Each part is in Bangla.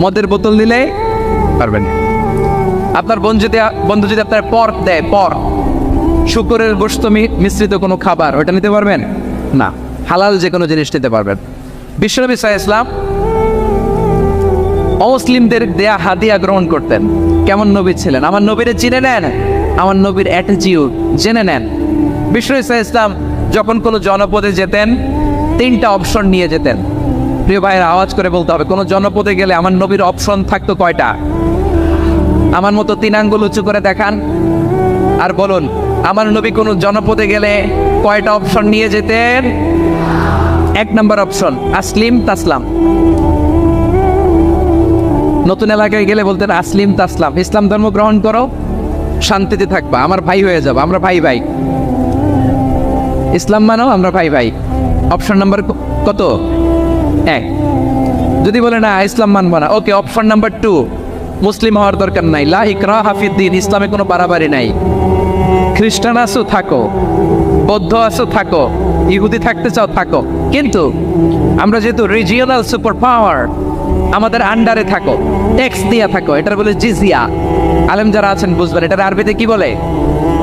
মদের বোতল দিলে পারবেন। আপনার বন্ধু যদি বন্ধু যদি আপনার পর দেয়, পর, শুকরের গোস্ত মিশ্রিত কোনো খাবার, ওটা নিতে পারবেন? না, হালাল যে কোনো জিনিস নিতে পারবেন। বিশ্বনবী সাহা ইসলাম অমুসলিমদের দেয়া হাদিয়া গ্রহণ করতেন। কেমন নবী ছিলেন? আমার নবীরে চিনে নেন, আমার নবীর অ্যাটিটিউড জেনে নেন। বিশ্বনবী সাহা ইসলাম যখন কোনো জনপদে যেতেন, তিনটা অপশন নিয়ে যেতেন। প্রিয় ভাইয়ের, আওয়াজ করে বলতে হবে, কোনো জনপদে গেলে আমার নবীর অপশন থাকতো কয়টা? আমার মতো তিন আঙ্গুল উঁচু করে দেখান আর বলুন, আমার নবী কোনো জনপদে গেলে কয়টা অপশন নিয়ে যেতেন? এক নম্বর অপশন, আসলিম তাসলাম। নতুন এলাকায় গেলে বলতেন, আসলিম তাসলাম। ইসলাম ধর্ম গ্রহণ করো, শান্তিতে থাকবা, আমার ভাই হয়ে যাব, আমরা ভাই ভাই। ইসলাম মানো, আমরা ভাই ভাই। অপশন নাম্বার কত? এক। যদি বলে না, ইসলাম মানবো না, ওকে অপশন নাম্বার টু মুসলিম হওয়ার দরকার নাই। লা ইকরা হাফিদ্দিন ইসলামে কোনো বাড়াবাড়ি নাই। খ্রিস্টান আসো থাকো। বৌদ্ধ আসো থাকো। ইহুদি থাকতে চাও, থাকো। কিন্তু আমরা যেহেতু রিজিওনাল সুপার পাওয়ার আমাদের আন্ডারে থাকো। ট্যাক্স দিয়া থাকো, এটার বলে জিজিয়া আলেম যারা আছেন, বুঝবেন, এটার আরবিতে কি বলে?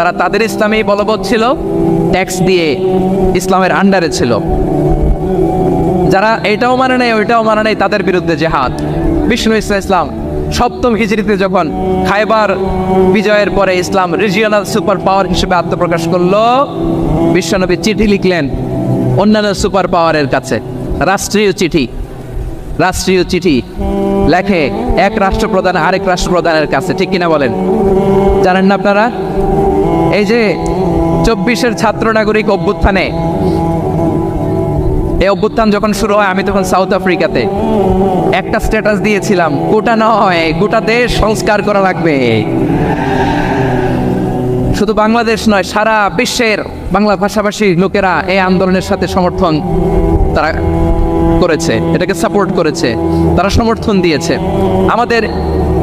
তারা তাদের ইসলামে বলবৎ ছিল ট্যাক্স দিয়ে ইসলামের আন্ডারে ছিল। যারা এটাও মানে নাই, ওইটাও মানে নাই, তাদের বিরুদ্ধে জেহাদ। বিষ্ণু ইসলাম ইসলাম সপ্তম হিজড়িতে যখন খাইবার বিজয়ের পরে ইসলাম রিজিয়নাল সুপার পাওয়ার হিসেবে আত্মপ্রকাশ করল, বিশ্বনবী চিঠি লিখলেন অন্যান্য সুপার পাওয়ারের কাছে। রাষ্ট্রীয় চিঠি রাষ্ট্রীয় চিঠি লেখে এক রাষ্ট্রপ্রধান আরেক রাষ্ট্রপ্রধানের কাছে। ঠিক কিনা বলেন? জানেন না আপনারা? এই যে চব্বিশের ছাত্র নাগরিক অভ্যুত্থানে, এই অভ্যুত্থান যখন শুরু হয়, আমি তখন সাউথ আফ্রিকাতে একটা স্ট্যাটাস দিয়েছিলাম, গোটা নয়, গোটা দেশ সংস্কার করা লাগবে। শুধু বাংলাদেশ নয়, সারা বিশ্বের বাংলা ভাষাভাষী লোকেরা এই আন্দোলনের সাথে সমর্থন তারা করেছে, এটাকে সাপোর্ট করেছে, তারা সমর্থন দিয়েছে। আমাদের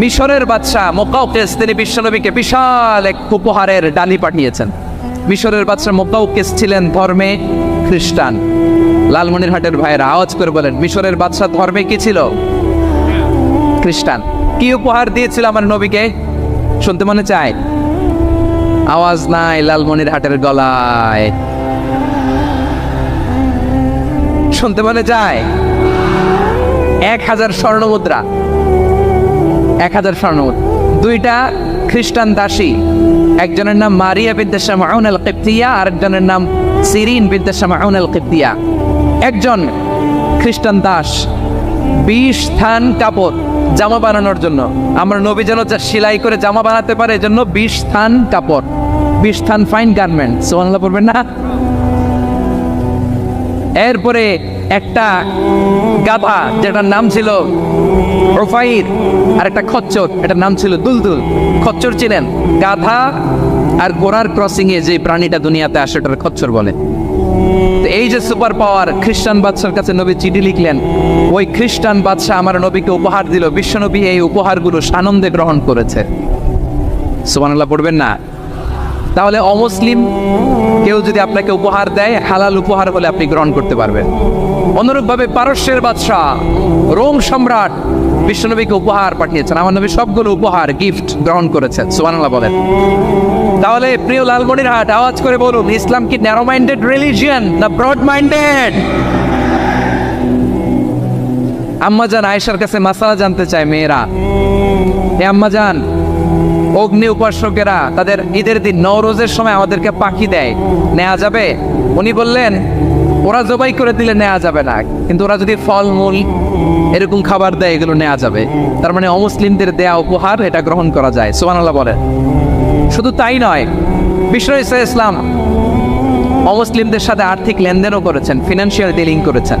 মিশরের বাদশাহ মোকাউকেস, তিনি বিশ্বনবীকে বিশাল এক উপহারের ডালি পাঠিয়েছেন। মিশরের বাদশাহ মোকাউকেস ছিলেন ধর্মে খ্রিস্টান। লালমনিরহাটের ভাইয়েরা আওয়াজ করে বলেন, মিশরের বাদশাহ ধর্মে কি ছিল? খ্রিস্টান, কি উপহার দিয়েছিল আমার নবীকে? শুনতে মনে চায়? আওয়াজ নাই লালমনিরহাটের গলায়। শুনতে মনে যায় এক হাজার স্বর্ণ মুদ্রা এক হাজার স্বর্ণ দুইটা খ্রিস্টান দাসী। একজনের নাম মারিয়া বিদ্যা মাউন আল কিপ্তিয়া আর একজনের নাম সিরিন বিদ্যা মাউন আল কিপ্তিয়া একজন খ্রিস্টান দাস, বিশ থান কাপড় জামা বানানোর জন্য। আমার নবী যেন সেলাই করে জামা বানাতে পারে, এজন্য বিশ থান কাপড়, বিশ থান ফাইন গার্মেন্ট সোমানলা পড়বেন না? এরপরে একটা গাধা, যেটার নাম ছিল রোফাইর, আর একটা খচ্চর, এটার নাম ছিল দুলদুল। খচ্চর ছিলেন গাধা আর গোড়ার ক্রসিং এ যে প্রাণীটা দুনিয়াতে আসে ওটার খচ্চর বলে। এই যে সুপার পাওয়ার খ্রিস্টান বাদশার কাছে নবী চিঠি লিখলেন, ওই খ্রিস্টান বাদশাহ আমার নবীকে উপহার দিল। বিশ্বনবী এই উপহারগুলো সানন্দে গ্রহণ করেছে। সুবহানাল্লাহ, পড়বেন না। তাহলে অমুসলিম কেউ যদি আপনাকে উপহার দেয়, হালাল উপহার হলে আপনি গ্রহণ করতে পারবেন। অনুরূপভাবে পারস্যের বাদশাহ, রোম সম্রাট বিশ্বনবীকে উপহার পাঠিয়েছেন। আমার নবী সবগুলো উপহার গিফট গ্রহণ করেছেন। সুবহানাল্লাহ বলেন। তাহলে প্রিয় লালমনিরহাট আওয়াজ করে বলুন, ইসলাম কি ন্যারো মাইন্ডেড রিলিজিয়ান না ব্রড মাইন্ডেড আম্মাজান আয়েশার কাছে মাসালা জানতে চায় মেয়েরা। হে আম্মাজান অগ্নি উপাসকেরা তাদের ঈদের দিন নওরোজের সময় আমাদেরকে পাখি দেয়। নেওয়া যাবে? উনি বললেন, ওরা জবাই করে দিলে নেওয়া যাবে না। কিন্তু ওরা যদি ফলমূল, এরকম খাবার দেয়, এগুলো নেওয়া যাবে। তার মানে অমুসলিমদের দেয়া উপহার, এটা গ্রহণ করা যায়। সুবহানাল্লাহ বলেন। শুধু তাই নয়, বিশ্ব ইসলাম অমুসলিমদের সাথে আর্থিক লেনদেনও করেছেন ফিনান্সিয়াল ডিলিং করেছেন।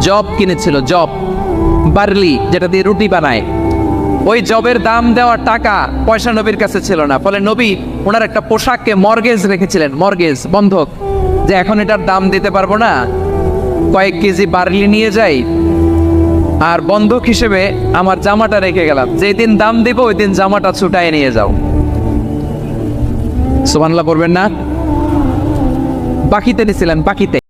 জব কিনেছিল, জব। বার্লি, যেটা দিয়ে রুটি বানায়। ওই জবের দাম দেওয়ার টাকা পয়সা নবীর কাছে ছিল না। ফলে নবী ওনার একটা পোশাককে মর্গেজ রেখেছিলেন, মর্গেজ, বন্ধক। যে এখন এটার দাম দিতে পারব না। কয়েক কেজি বার্লি নিয়ে যাই। আর বন্ধক হিসেবে আমার জামাটা রেখে গেলাম। যেদিন দাম দিব, ওই দিন জামাটা ছুটায় নিয়ে যাও। সুবহানাল্লাহ পড়বেন না? বাকিতে নিছিলেন, বাকিতে।